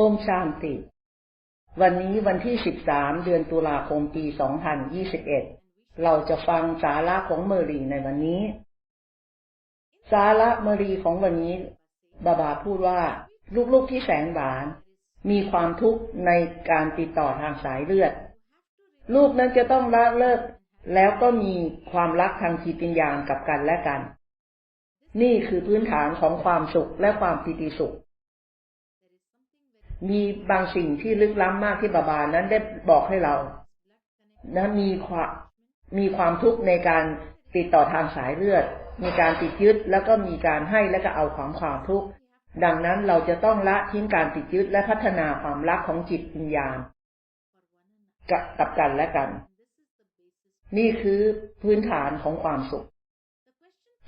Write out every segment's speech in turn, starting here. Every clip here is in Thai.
โอมชานติ วันนี้วันที่ 13 เดือนตุลาคมปี 2021 เราจะฟังสาระของเมรีในวันนี้ สาระเมรีของวันนี้ บาบาพูดว่า ลูกๆที่แสนหวาน มีความทุกข์ในการติดต่อทางสายเลือด ลูกนั้นจะต้องละเลิก แล้วก็มีความรักทางจิตวิญญาณกับกันและกัน นี่คือพื้นฐานของความสุขและความปิติสุข มีบางสิ่งที่ลึกล้ำมากที่บาบานั้นได้บอกให้เรา นะมีความมีความทุกข์ในการติดต่อทางสายเลือด มีการติดยึดแล้วก็มีการให้และก็เอาความความทุกข์ดังนั้นเราจะต้องละทิ้งการติดยึดและพัฒนาความรักของจิตวิญญาณกับกับกันและกัน นี่คือพื้นฐานของความสุข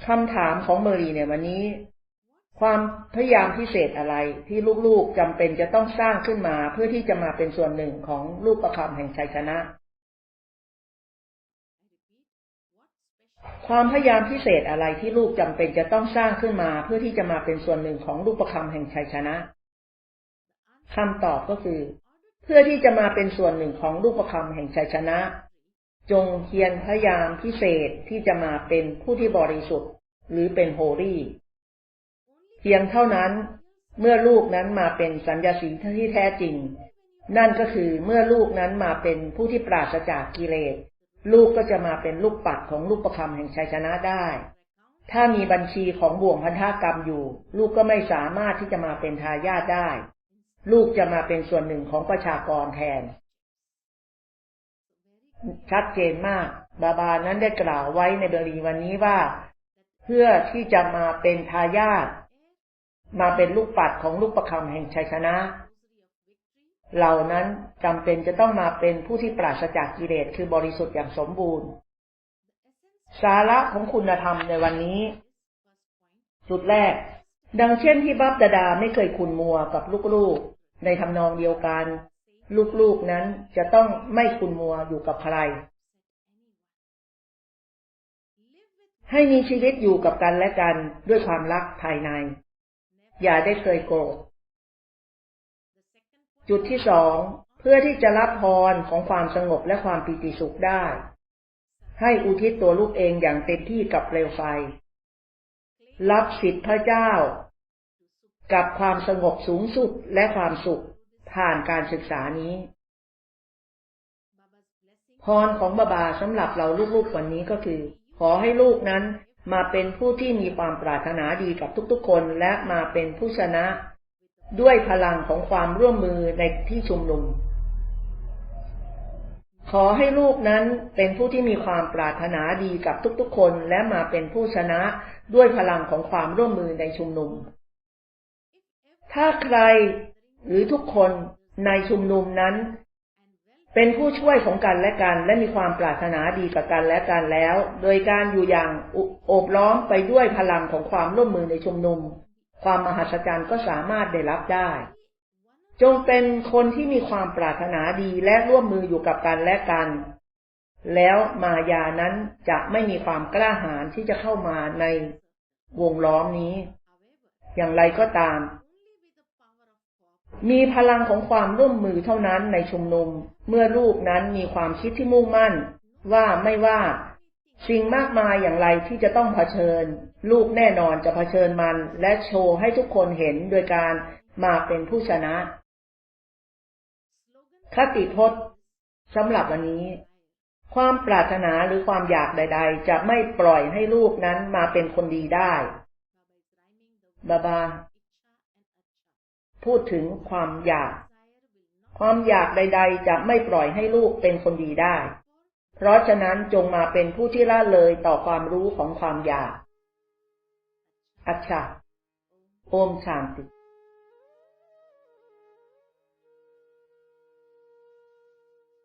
คำถามของเมรีในวันนี้ ความพยายามพิเศษอะไรที่ลูกๆจำเป็นจะต้องสร้างขึ้นมาเพื่อที่จะมาเป็นส่วนหนึ่งของลูกประคำแห่งชัยชนะ ความพยายามพิเศษอะไรที่ลูกจำเป็นจะต้องสร้างขึ้นมา เพื่อที่จะมาเป็นส่วนหนึ่งของลูกประคำแห่งชัยชนะคำตอบก็คือ เพื่อที่จะมาเป็นส่วนหนึ่งของลูกประคำแห่งชัยชนะ จงเพียรพยายามพิเศษที่จะมาเป็นผู้ที่บริสุทธิ์ หรือเป็นโฮลี่ เพียงเท่านั้นเมื่อลูกนั้นมาเป็นสัญญาสีที่แท้จริง นั่นก็คือเมื่อลูกนั้นมาเป็นผู้ที่ปราศจากกิเลส ลูกก็จะมาเป็นลูกปัดของลูกประคำแห่งชัยชนะได้ ถ้ามีบัญชีของบ่วงพันธกรรมอยู่ ลูกก็ไม่สามารถที่จะมาเป็นทายาทได้ ลูกจะมาเป็นส่วนหนึ่งของประชากรแทน ชัดเจนมาก บาบานั้นได้กล่าวไว้ในเบรีวันนี้ว่า เพื่อที่จะมาเป็นทายาท มาเป็นลูกปัดของลูกประคำแห่งชัยชนะ เหล่านั้นจำเป็นจะต้องมาเป็นผู้ที่ปราศจากกิเลสคือบริสุทธิ์อย่างสมบูรณ์ สาระของคุณธรรมในวันนี้สุดแรก ดังเช่นที่บับดาดาไม่เคยคุนมัวกับลูกๆ ในทำนองเดียวกัน ลูกๆนั้นจะต้องไม่คุนมัวอยู่กับใครให้มีชีวิตอยู่กับกันและกันด้วยความรักภายใน อย่าได้เคยโกรธ จุดที่สองเพื่อที่จะรับพรของความสงบและความปิติสุขได้ ให้อุทิศตัวลูกเองอย่างเต็มที่กับเปลวไฟ รับสิทธิพระเจ้า กับความสงบสูงสุดและความสุขผ่านการศึกษานี้ พรของบาบาสำหรับเราลูกๆวันนี้ก็คือ ขอให้ลูกนั้น มาเป็นผู้ที่มีความปรารถนาดีกับทุกๆ คนและมาเป็นผู้ชนะ ด้วยพลังของความร่วมมือในที่ชุมนุม ขอให้ลูกนั้นเป็นผู้ที่มีความปรารถนาดีกับทุกๆ คนและมาเป็นผู้ชนะด้วยพลังของความร่วมมือในชุมนุม ถ้าใครหรือทุกคนในชุมนุมนั้น เป็นผู้ช่วยของกันและกัน และมีความปรารถนาดีกับกันและกันแล้ว โดยการอยู่อย่างโอบล้อมไปด้วยพลังของความร่วมมือในชุมนุม ความมหัศจรรย์ก็สามารถได้รับได้ จงเป็นคนที่มีความปรารถนาดีและร่วมมืออยู่กับกันและกัน แล้วมายานั้นจะไม่มีความกล้าหาญที่จะเข้ามาในวงล้อมนี้ อย่างไรก็ตาม มีพลังของความร่วมมือเท่านั้นในชุมนุม เมื่อลูกนั้นมีความคิดที่มุ่งมั่น ว่าไม่ว่า สิ่งมากมายอย่างไรที่จะต้องเผชิญ ลูกแน่นอนจะเผชิญมัน และโชว์ให้ทุกคนเห็นโดยการมาเป็นผู้ชนะ คติพจน์สำหรับวันนี้ ความปรารถนาหรือความอยากใด ๆ จะไม่ปล่อยให้ลูกนั้นมาเป็นคนดีได้บาบา พูดถึงความอยาก ความอยากใด ๆ จะไม่ปล่อยให้ลูกเป็นคนดีได้ เพราะฉะนั้นจงมาเป็นผู้ที่ละเลยต่อความรู้ของความอยาก อัจฉาโอมชานติ